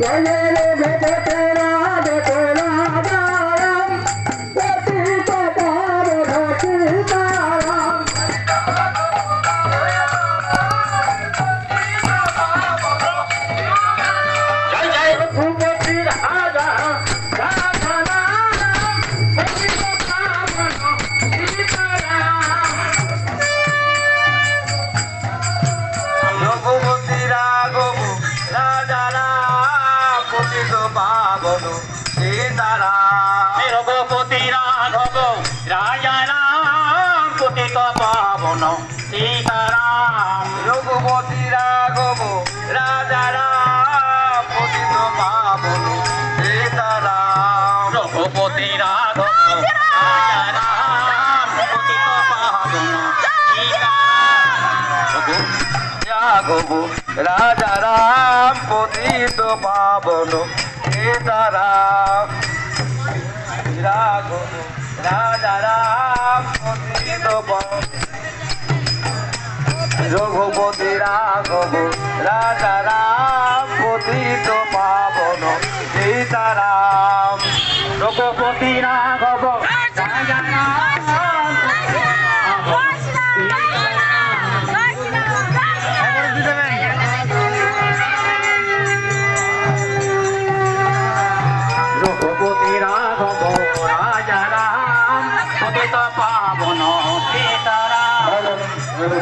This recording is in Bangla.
வளர পতিত পাবন। সীতারাম। রঘুপতি রাঘব রাজা রাম পতিত পাবন। সীতারাম। রঘুপতি রাঘব রাজা রাম পতিত পাবন। রাঘব রাজা রাম পতিত পাবন। সীতারাম। রাঘব। রাজা রাম পতিত রঘুপতি রাঘব রাজা রাম পতিত পাবন সীতারাম। রঘুপতি রাঘব রাজা